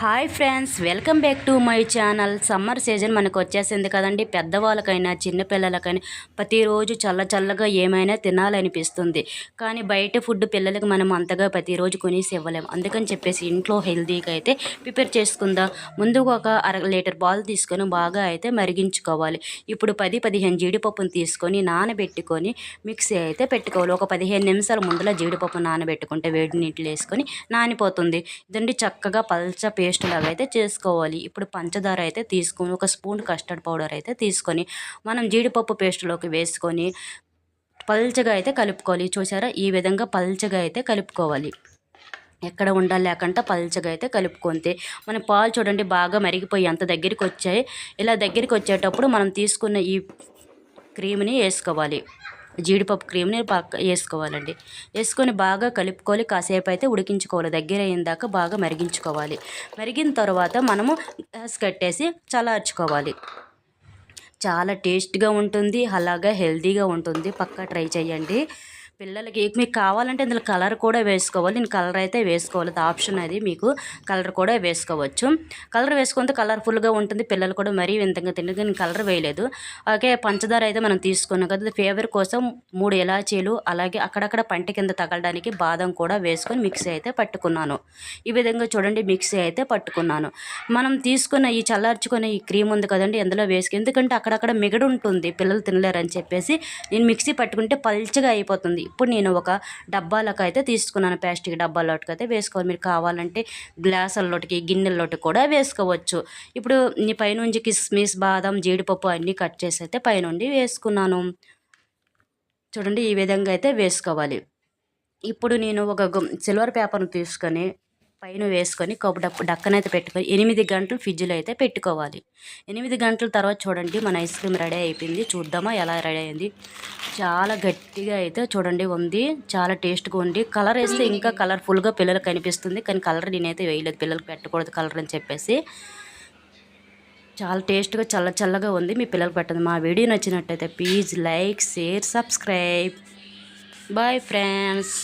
Hi friends welcome back to my channel. Summer season మనకు వచ్చేసింది కదండి. పెద్దవాళ్ళకైనా చిన్నపిల్లలకైనా ప్రతిరోజు చల్ల చల్లగా ఏమైనా తినాలనిపిస్తుంది. కానీ బయట ఫుడ్ పిల్లలకి మనం అంతగా ప్రతిరోజు కొనేసి ఇవ్వలేము అందుకని చెప్పేసి ఇంట్లో హెల్తీగా అయితే ప్రిపేర్ చేసుకుందాం. ముందుగా ఒక అర లీటర్ పాలు తీసుకొని బాగా అయితే మరిగించుకోవాలి. ఇప్పుడు పది పదిహేను జీడిపప్పును తీసుకొని నానబెట్టుకొని మిక్సీ అయితే పెట్టుకోవాలి. ఒక పదిహేను నిమిషాల ముందులో జీడిపప్పు నానబెట్టుకుంటే వేడి నీటిలో వేసుకొని నానిపోతుంది. ఇదండి చక్కగా పల్చ పేస్ట్ లాగా అయితే చేసుకోవాలి. ఇప్పుడు పంచదార అయితే తీసుకొని ఒక స్పూన్ కస్టర్డ్ పౌడర్ అయితే తీసుకొని మనం జీడిపప్పు పేస్ట్లోకి వేసుకొని పల్చగా అయితే కలుపుకోవాలి. చూసారా? ఈ విధంగా పల్చగా అయితే కలుపుకోవాలి. ఎక్కడ ఉండాలి లేకుండా పల్చగా అయితే కలుపుకుంటే మన పాలు చూడండి బాగా మరిగిపోయి అంత దగ్గరికి వచ్చాయి. ఇలా దగ్గరికి వచ్చేటప్పుడు మనం తీసుకున్న ఈ క్రీమ్ని వేసుకోవాలి. జీడిపప్పు క్రీమ్ని పక్క వేసుకోవాలండి. వేసుకొని బాగా కలుపుకొని కాసేపు అయితే ఉడికించుకోవాలి. దగ్గర అయిన బాగా మరిగించుకోవాలి. మరిగిన తర్వాత మనము గ్యాస్ కట్టేసి చల్లార్చుకోవాలి. చాలా టేస్ట్గా ఉంటుంది. అలాగా హెల్తీగా ఉంటుంది. పక్కా ట్రై చేయండి. పిల్లలకి మీకు కావాలంటే ఇందులో కలర్ కూడా వేసుకోవాలి. నేను కలర్ అయితే వేసుకోవాలి. ఆప్షన్ అది మీకు కలర్ కూడా వేసుకోవచ్చు. కలర్ వేసుకుంటే కలర్ఫుల్గా ఉంటుంది. పిల్లలు కూడా మరీ వింతగా తినలేదు నేను కలర్ వేయలేదు. అలాగే పంచదార అయితే మనం తీసుకున్నాం కదా. ఫ్లేవర్ కోసం మూడు ఇలాచీలు అలాగే అక్కడక్కడ పంట కింద తగలడానికి బాదం కూడా వేసుకొని మిక్సీ అయితే పట్టుకున్నాను. ఈ విధంగా చూడండి మిక్సీ అయితే పట్టుకున్నాను. మనం తీసుకున్న ఈ చల్లార్చుకున్న ఈ క్రీమ్ ఉంది కదండి ఎందులో వేసుకు ఎందుకంటే అక్కడక్కడ మిగడు ఉంటుంది పిల్లలు తినలేరని చెప్పేసి నేను మిక్సీ పట్టుకుంటే పల్చగా అయిపోతుంది. ఇప్పుడు నేను ఒక డబ్బాలకు అయితే తీసుకున్నాను ప్లాస్టిక్ డబ్బాలోటికి అయితే వేసుకోవాలి. మీరు కావాలంటే గ్లాసుల్లోటికి గిన్నెల్లోటికి కూడా వేసుకోవచ్చు. ఇప్పుడు నీ పైనుంచి కిస్మిస్ బాదం జీడిపప్పు అన్నీ కట్ చేసి అయితే పైనుండి వేసుకున్నాను. చూడండి ఈ విధంగా అయితే వేసుకోవాలి. ఇప్పుడు నేను ఒక సిల్వర్ పేపర్ను తీసుకొని పైన వేసుకొని కప్పు డప్పు డక్కనైతే పెట్టుకొని ఎనిమిది గంటలు ఫ్రిడ్జ్లో అయితే పెట్టుకోవాలి. ఎనిమిది గంటల తర్వాత చూడండి మన ఐస్ క్రీమ్ రెడీ అయిపోయింది. చూద్దామా ఎలా రెడీ అయింది? చాలా గట్టిగా అయితే చూడండి ఉంది. చాలా టేస్ట్గా ఉంది. కలర్ వేస్తే ఇంకా కలర్ఫుల్గా పిల్లలకు కనిపిస్తుంది. కానీ కలర్ నేనైతే వేయలేదు. పిల్లలకు పెట్టకూడదు కలర్ అని చెప్పేసి. చాలా టేస్ట్గా చల్ల చల్లగా ఉంది. మీ పిల్లలకు పెట్టండి. మా వీడియో నచ్చినట్టయితే please like share subscribe. Bye friends.